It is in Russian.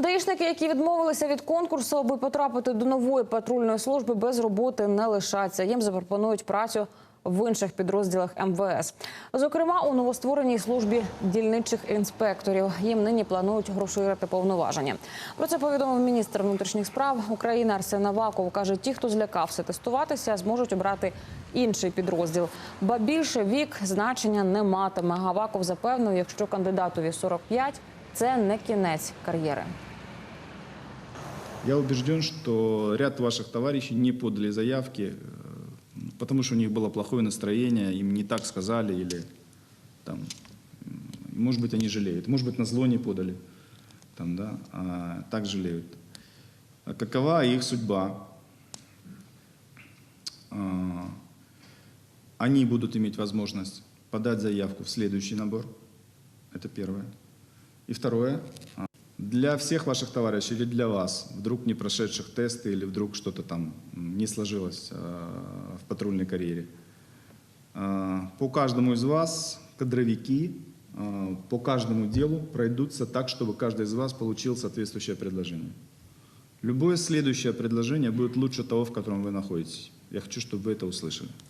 Даїшники, які відмовилися від конкурсу, аби потрапити до нової патрульної служби, без роботи не лишаться. Їм запропонують працю в інших підрозділах МВС. Зокрема, у новоствореній службі дільничих інспекторів. Їм нині планують розширити повноваження. Про це повідомив міністр внутрішніх справ України Арсен Аваков. каже, ті, хто злякався тестуватися, зможуть обрати інший підрозділ. Ба більше вік значення не матиме. Аваков запевнив, якщо кандидатові 45, це не кінець кар'єри. Я убежден, что ряд ваших товарищей не подали заявки, э, потому что у них было плохое настроение, им не так сказали или там, может быть, они жалеют, может быть, на зло не подали, там, да, а так жалеют. А какова их судьба? А, Они будут иметь возможность подать заявку в следующий набор. Это первое. И второе. Для всех ваших товарищей или для вас, вдруг не прошедших тесты или вдруг что-то там не сложилось а, в патрульной карьере, а, по каждому из вас кадровики а, по каждому делу пройдутся так, чтобы каждый из вас получил соответствующее предложение. Любое следующее предложение будет лучше того, в котором вы находитесь. Я хочу, чтобы вы это услышали.